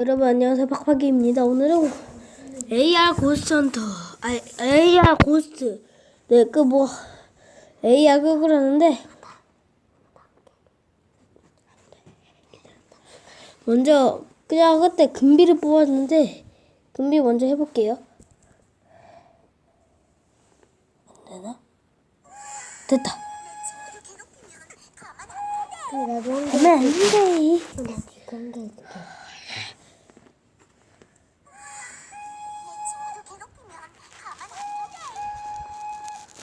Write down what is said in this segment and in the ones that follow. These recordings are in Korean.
여러분 안녕하세요. 팍팍이입니다. 오늘은 AR 고스트 헌터 아 AR 고스트 네그 뭐 AR 그걸 하는데. 먼저 그냥 그때 금비를 뽑았는데 금비 먼저 해볼게요. 안되나? 됐다. 나도 안돼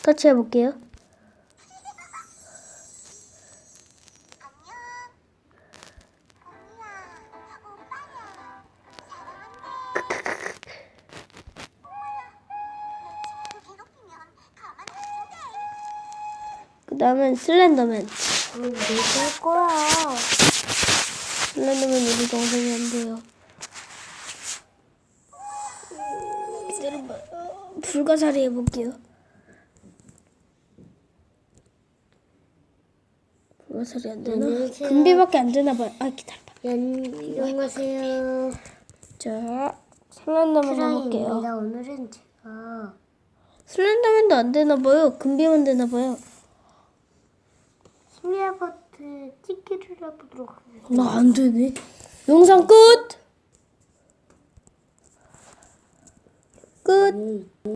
터치 해 볼게요 그 다음엔 슬렌더맨 내갈 거야. 슬렌더맨 우리 동생이 안 돼요. 기다려봐. 어, 불가사리 해볼게요. 불가사리 안 되나? 안녕하세요. 금비밖에 안 되나 봐요. 아 기다려봐. 안녕하세요. 자, 슬렌더맨 해볼게요. 오늘은 제가 슬렌더맨도 안 되나 봐요. 금비만 되나 봐요. 심리 아파트 찍기를 해보도록 하겠습니다. 나 안 되네. 영상 끝. 끝.